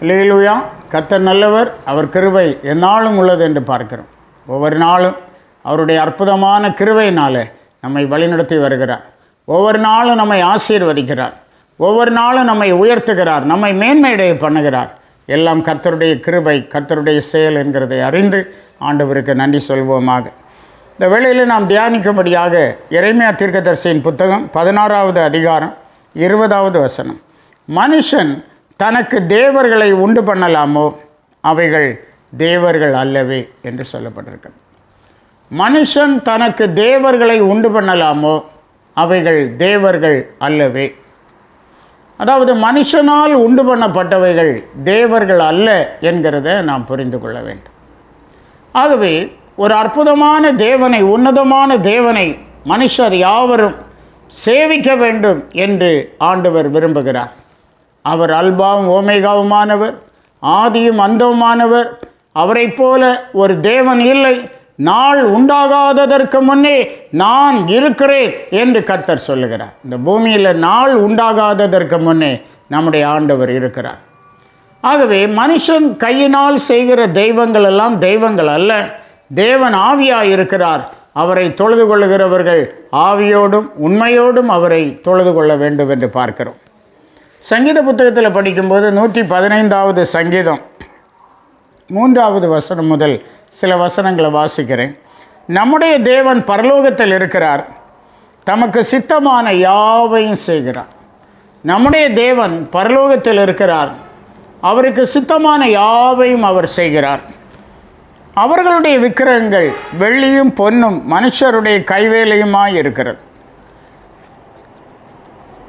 இல்லையிலுயா கர்த்தர் நல்லவர் அவர் கிருவை எந்நாளும் உள்ளது என்று பார்க்கிறோம். ஒவ்வொரு நாளும் அவருடைய அற்புதமான கிருவையினால் நம்மை வழிநடத்தி வருகிறார். ஒவ்வொரு நாளும் நம்மை ஆசீர்வதிக்கிறார். ஒவ்வொரு நாளும் நம்மை உயர்த்துகிறார் நம்மை மேன்மையடைய பண்ணுகிறார். எல்லாம் கர்த்தருடைய கிருபை கர்த்தருடைய செயல் என்கிறதை அறிந்து ஆண்டவருக்கு நன்றி சொல்வோமாக. இந்த வேளையில் நாம் தியானிக்கும்படியாக இறைமையா தீர்க்கதரிசியின் புத்தகம் பதினாறாவது அதிகாரம் இருபதாவது வசனம். மனுஷன் தனக்கு தேவர்களை உண்டு பண்ணலாமோ? அவைகள் தேவர்கள் அல்லவே என்று சொல்லப்பட்டிருக்கிறது. மனுஷன் தனக்கு தேவர்களை உண்டு பண்ணலாமோ? அவைகள் தேவர்கள் அல்லவே. அதாவது மனுஷனால் உண்டு பண்ணப்பட்டவைகள் தேவர்கள் அல்ல என்கிறத நாம் புரிந்து கொள்ள வேண்டும். ஆகவே ஒரு அற்புதமான தேவனை உன்னதமான தேவனை மனுஷர் யாவரும் சேவிக்க வேண்டும் என்று ஆண்டவர் விரும்புகிறார். அவர் அல்பாவும் ஓமேகாவுமானவர் ஆதியும் அந்தவுமானவர். அவரைப் போல ஒரு தேவன் இல்லை நாள் உண்டாகாததற்கு முன்னே நான் இருக்கிறேன் என்று கர்த்தர் சொல்லுகிறார். இந்த பூமியில் நாள் உண்டாகாததற்கு முன்னே நம்முடைய ஆண்டவர் இருக்கிறார். ஆகவே மனுஷன் கையினால் செய்கிற தெய்வங்கள் எல்லாம் தெய்வங்கள் அல்ல. தேவன் ஆவியாக இருக்கிறார். அவரை தொழுது கொள்ளுகிறவர்கள் ஆவியோடும் உண்மையோடும் அவரை தொழுது கொள்ள வேண்டும் என்று பார்க்கிறோம். சங்கீத புத்தகத்தில் படிக்கும்போது நூற்றி பதினைந்தாவது சங்கீதம். மூன்றாவது வசனம் முதல் சில வசனங்களை வாசிக்கிறேன். நம்முடைய தேவன் பரலோகத்தில் இருக்கிறார். தமக்கு சித்தமான யாவையும் செய்கிறார். நம்முடைய தேவன் பரலோகத்தில் இருக்கிறார். அவருக்கு சித்தமான யாவையும் அவர் செய்கிறார். அவர்களுடைய விக்கிரகங்கள் வெள்ளியும் பொன்னும் மனுஷருடைய கைவேலையுமாய் இருக்கிறது.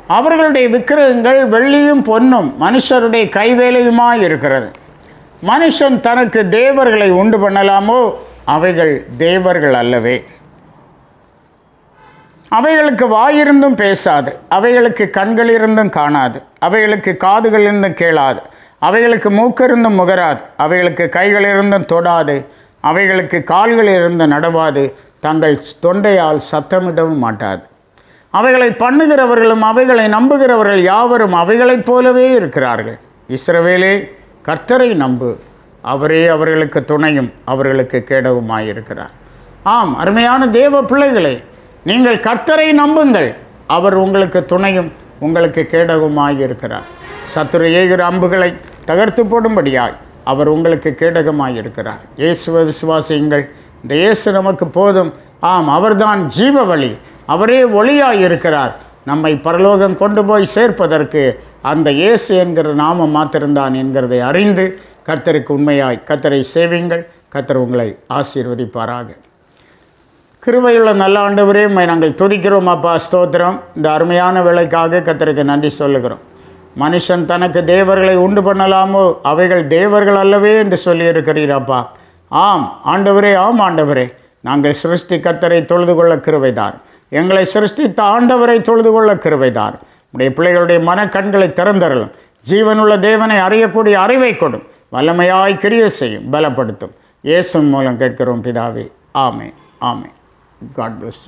அவர்களுடைய விக்கிரகங்கள் வெள்ளியும் பொன்னும் மனுஷருடைய கைவேலையுமாய் இருக்கிறது. மனுஷன் தனக்கு தேவர்களை உண்டு பண்ணலாமோ? அவைகள் தேவர்கள் அல்லவே. அவைகளுக்கு வாயிருந்தும் பேசாது. அவைகளுக்கு கண்கள் இருந்தும் காணாது. அவைகளுக்கு காதுகள் இருந்தும் கேளாது. அவைகளுக்கு மூக்கிருந்தும் முகராது. அவைகளுக்கு கைகள் இருந்தும் தொடாது. அவைகளுக்கு கால்கள் இருந்தும் நடவாது. தங்கள் தொண்டையால் சத்தமிடவும் மாட்டாது. அவைகளை பண்ணுகிறவர்களும் அவைகளை நம்புகிறவர்கள் யாவரும் அவைகளைப் போலவே இருக்கிறார்கள். இஸ்ரவேலே கர்த்தரை நம்பு. அவரே அவர்களுக்கு துணையும் அவர்களுக்கு கேடவுமாயிருக்கிறார். ஆம் அருமையான தேவ பிள்ளைகளே நீங்கள் கர்த்தரை நம்புங்கள். அவர் உங்களுக்கு துணையும் உங்களுக்கு கேடகமாயிருக்கிறார். சத்துரு ஏகிற அம்புகளை தகர்த்து போடும்படியாய் அவர் உங்களுக்கு கேடகமாயிருக்கிறார். இயேசுவை விசுவாசியுங்கள். இந்த இயேசு நமக்கு போதும். ஆம் அவர்தான் ஜீவ வழி. அவரே ஒளியாக இருக்கிறார் நம்மை பரலோகம் கொண்டு போய் சேர்ப்பதற்கு அந்த இயேசு என்கிற நாமம் மாத்திருந்தான் என்கிறதை அறிந்து கர்த்தருக்கு உண்மையாய் கர்த்தரை சேவிங்கள் கர்த்தர் உங்களை ஆசீர்வதிப்பாராக. கிருவையுள்ள நல்ல ஆண்டவரே நாங்கள் துதிக்கிறோம் அப்பா ஸ்தோத்திரம். இந்த அருமையான வேலைக்காக கர்த்தருக்கு நன்றி சொல்லுகிறோம். மனுஷன் தனக்கு தேவர்களை உண்டு பண்ணலாமோ அவைகள் தேவர்கள் அல்லவே என்று சொல்லியிருக்கிறீரப்பா ஆம் ஆண்டவரே ஆம் ஆண்டவரே. நாங்கள் சிருஷ்டி கர்த்தரை தொழுது கொள்ள கிருவைதார் எங்களை சிருஷ்டித்த ஆண்டவரை தொழுது கொள்ள கிருவைதார் உடைய பிள்ளைகளுடைய மனக்கண்களை திறந்தரலும் ஜீவனுள்ள தேவனை அறியக்கூடிய அறிவை கொடும். வல்லமையாய் கிரியை செய்யும் பலப்படுத்தும். இயேசு மூலம் கேட்கிறோம் பிதாவே. ஆமே ஆமே காட் பிளஸ்